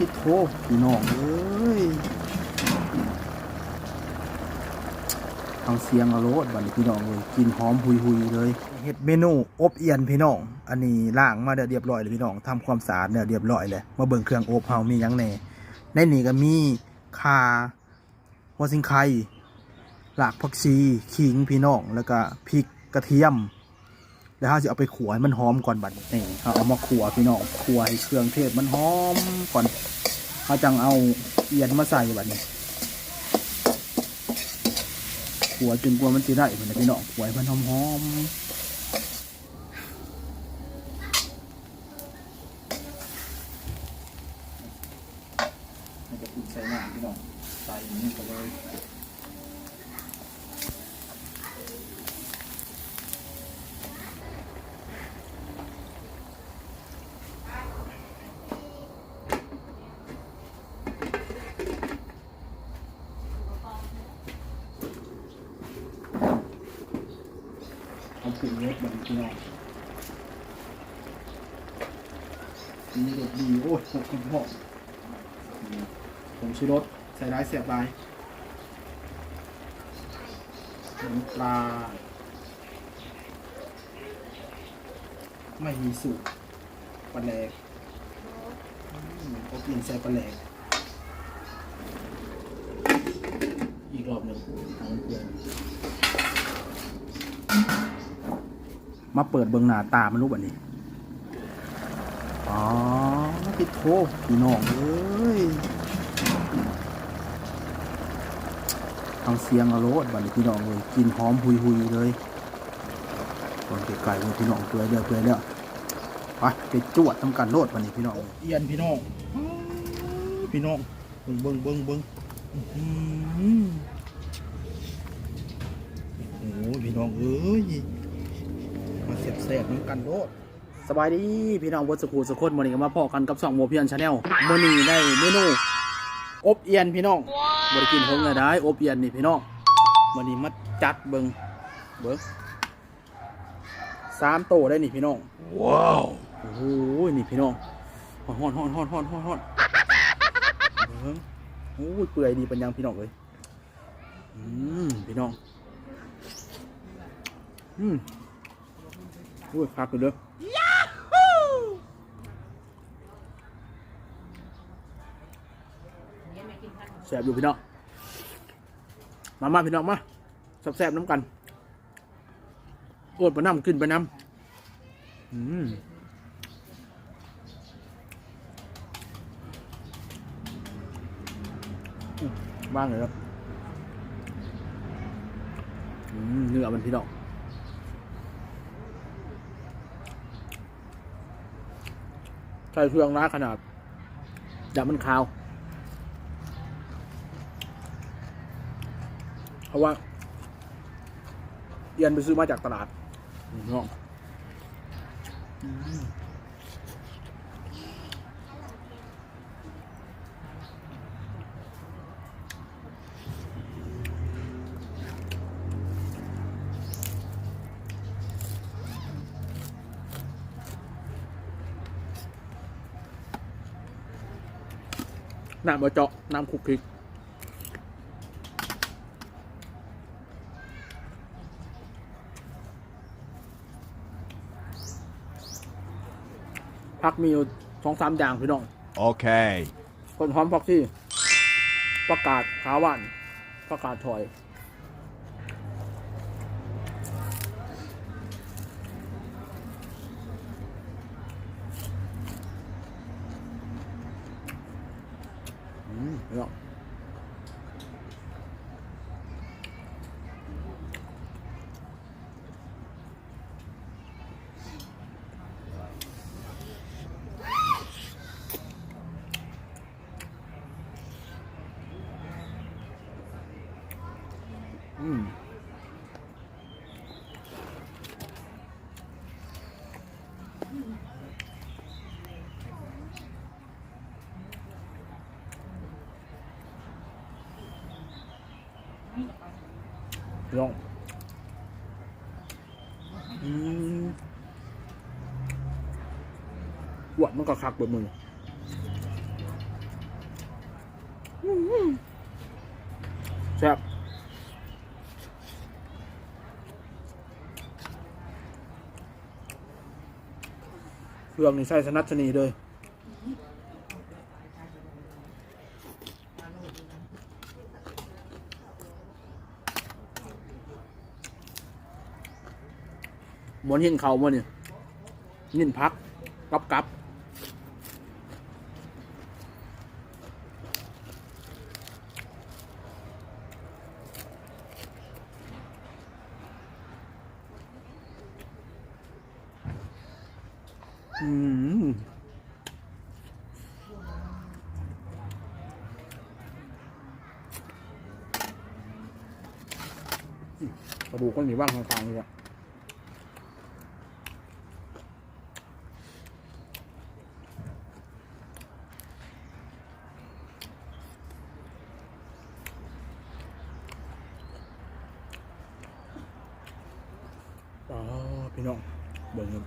พี่โทพี่น้องเอ้ยทางเสียงอโรดบัดนี้พี่น้องเลยกินหอมหุยหุยเลยเฮ็ดเมนูอบเอียนพี่น้อง อันนี้ล้างมาเดี๋ยวเรียบร้อยเลยพี่น้องทำความสะอาดเดี๋ยวเรียบร้อยเลยมาเบิ่งเครื่องอบเฮามียังแน่ในนี้ก็มีข่าหัวสิงไข่หลากผักชีขิงพี่น้องแล้วก็พริกกระเทียม แล้วเราจะเอาไปขัวให้มันหอมก่อนบัดนี่เอาเอามาขัวพี่น้องขัวให้เครื่องเทศมันหอมก่อนเราจังเอาเอียนมาใส่บัดนี้ขัวจนกว่ามันจะได้เหมือนพี่น้องขัวให้มันหอมหอมมันจะขุดใส่น้ำพี่น้องใส่อย่างนี้ไปเลย เอาผง พี่น้องนี่เด็ดดีโอ้ยหกคนหกผงชูรสใส่ร้ายเสียบลายน้ำปลา ไม่มีสูตรปลาแหลกเขาเปลี่ยนใส่ปลาแหลกอีกรอบหนึ่งทางเพื่อน มาเปิดเบิงหน้าตามันรู้แบบนี้อ๋อพี่โทพี่น้องเอ้ยทาเสียงอโรดบัดนี้พี่น้องเลยกินหอมหุยหุยๆเลยตอนไก่ๆเลยพี่น้องเกลือเดือเกลือเดือไปไปจวดทำการโลดบัดนี้พี่น้องเอียนพี่น้องพี่น้องเบิ้งเบิ้งเบิ้งเบิ้งโอ้พี่น้องเอ้ย เสียบเสียบน้ำกันโลดสบายดีพี่น้องวัดสกูสกุลวันนี้ก็มาพอกันกับสองโมเพียนชาแนลมื่อนี้ได้เมนูอบเอียนพี่น้องบริกินหงเลยได้อบเอียนนี่พี่น้องวันนี้มาจัดเบิงเบิงสามโตได้นี่พี่น้องว้าวโอ้โหนี่พี่น้องฮอนฮอนฮอนฮอนฮอนฮอนฮอนเบิงโอ้ยเปื่อยดีปัญญังพี่น้องเลยอืมพี่น้องอืม อุ้ยพักกันเด้อแสบอยู่พี่น้อง มามาพี่น้องมาแสบๆน้ำกันโอดไปน้ำขึ้นไปน้ำอืมบ้างเลยครับเนื้อมันพี่น้อง ส่เครื่องร้าขนาดดับมันขาว เพราะว่าเอียนไปซื้อมาจากตลาดน้อง น้ำมาเจาะน้ำคลุกคลิกพักมีอยู่สองสามอย่างพี่น้อง Okay. คนหอมพักที่ประกาศขาหวานประกาศถอย อืมพี่น้องอืม พี่น้องอืมหวานมันก็คักเบนมือแซ่บเครื่องนี่ใส่สนัดชนีเลย หมอนเห็นเขาบ่เนี่ยนินพักกับกับอืมกระดูกก็มีบ้างข้างๆนี่แหละ อ๋อพี่น้องเบิ่งครับ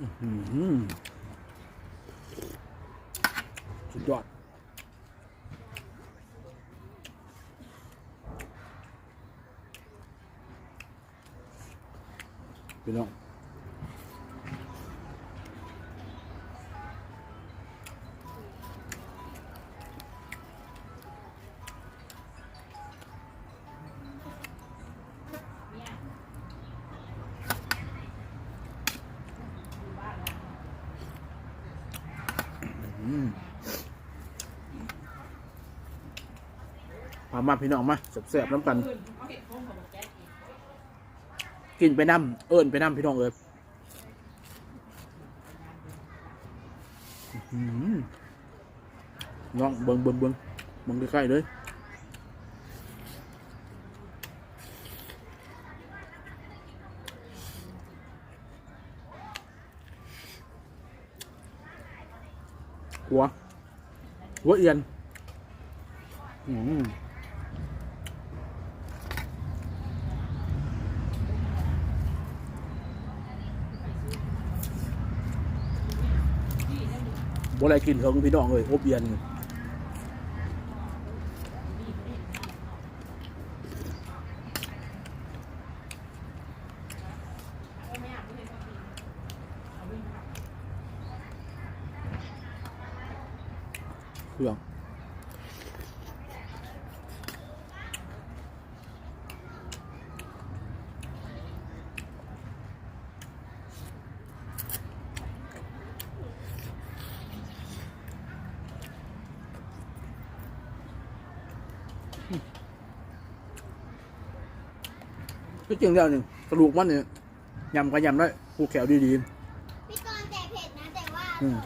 อื้อหือ สุดยอดพี่น้อง อืมมามาพี่น้องมาแสบๆน้ำกันกินไปน้ำเอิญไปน้ำพี่น้องเอิญอื้อหือน้องเบิ้งเบิ้งเบิ้งเบิ้งใกล้ๆเลย หัว หัวเอียน อืมบ่อะไรกินเถิงพี่น้องเลยอบเย็น เครื่องก็จริงแล้วนี่กระดูกมันเนี่ยยำก็ยำได้ผูแขวดีพี่กรณ์แต่เผ็ดนะแต่ว่าออืม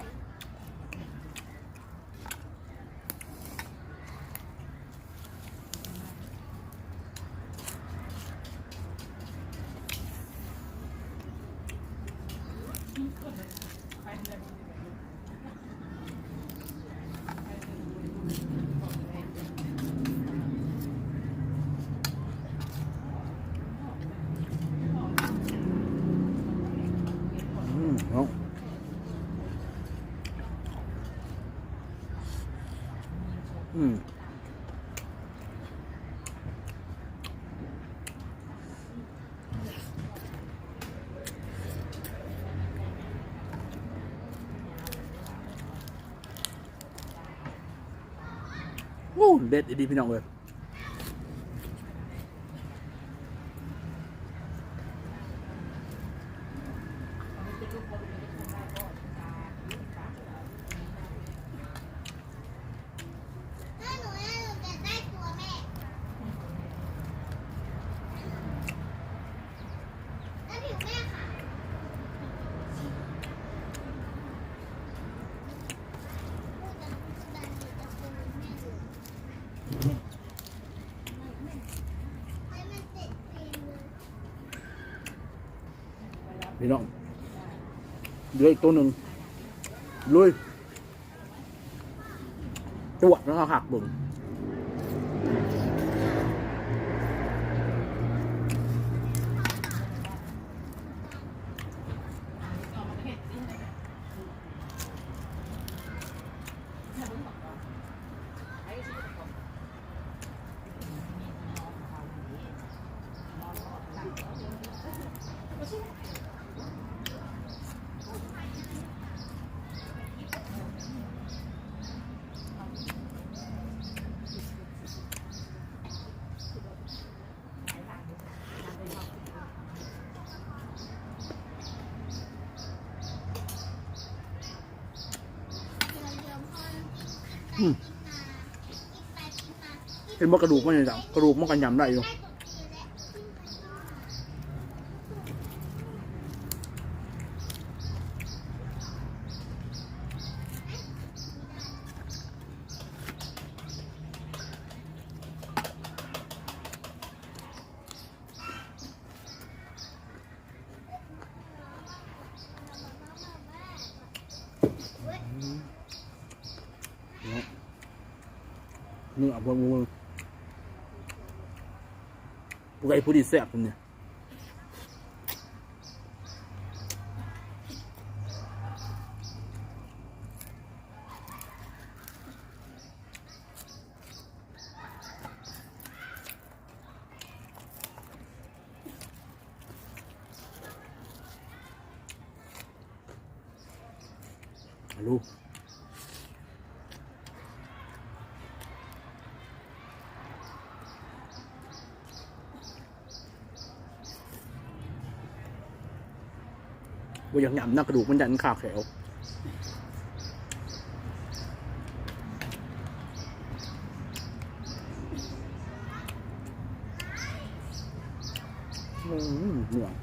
ร่อย ๆอืมเอาอืม โอ้เด็ดดีพี่น้องเลย ถ้าหนูได้หนูจะได้ตัวแม่แล้วผิวแม่ค่ะพูดดังพูดดังเดี๋ยวจะคนแม่ดู พี่น้องเหลืออีกตัวหนึ่งลุยจวดแล้วก็หักบึง อืม เห็นว่ากระดูกมันยังจังกระดูกมันกันยำได้อยู่ เนื้อบนมือผู้ใดผู้ดีแซ่บเนี่ยลูก ว่ายังหยำหน้ากระดูกมันยันขาแขวอืมเหนื่อย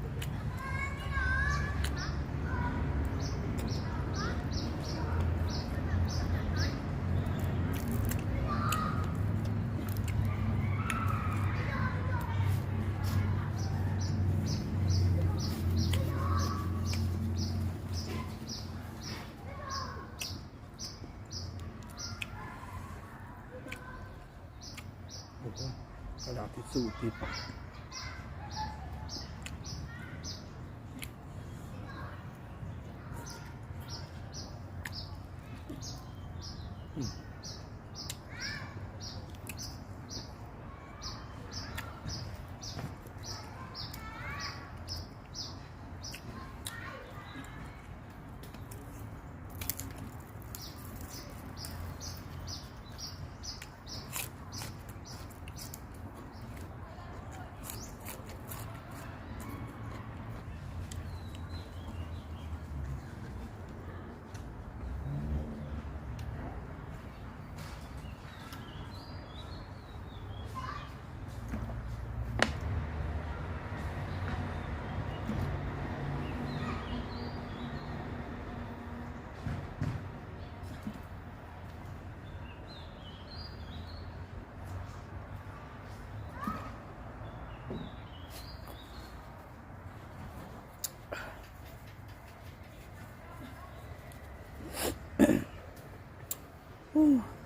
โอ้โห กระดา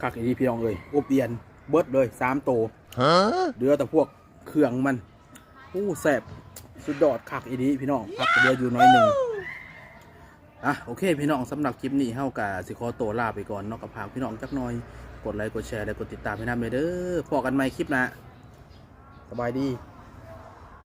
กักอีดีพี่น้องเลยอบเอียนเบิดเลยสามโตเหลือแต่พวกเครื่องมันโอ้แสบสุดยอดคักอีดีพี่น้องพักเดียวอยู่น้อยหนึ่งอะโอเค พี่น้องสำหรับคลิปนี้เฮากะสิขอตัวลาไปก่อนเนอกกับพากพี่น้องจักหน่อยกดไลค์กดแชร์และกดติดตามให้นำเลยเด้อพอกันใหม่คลิปหนะสบายดี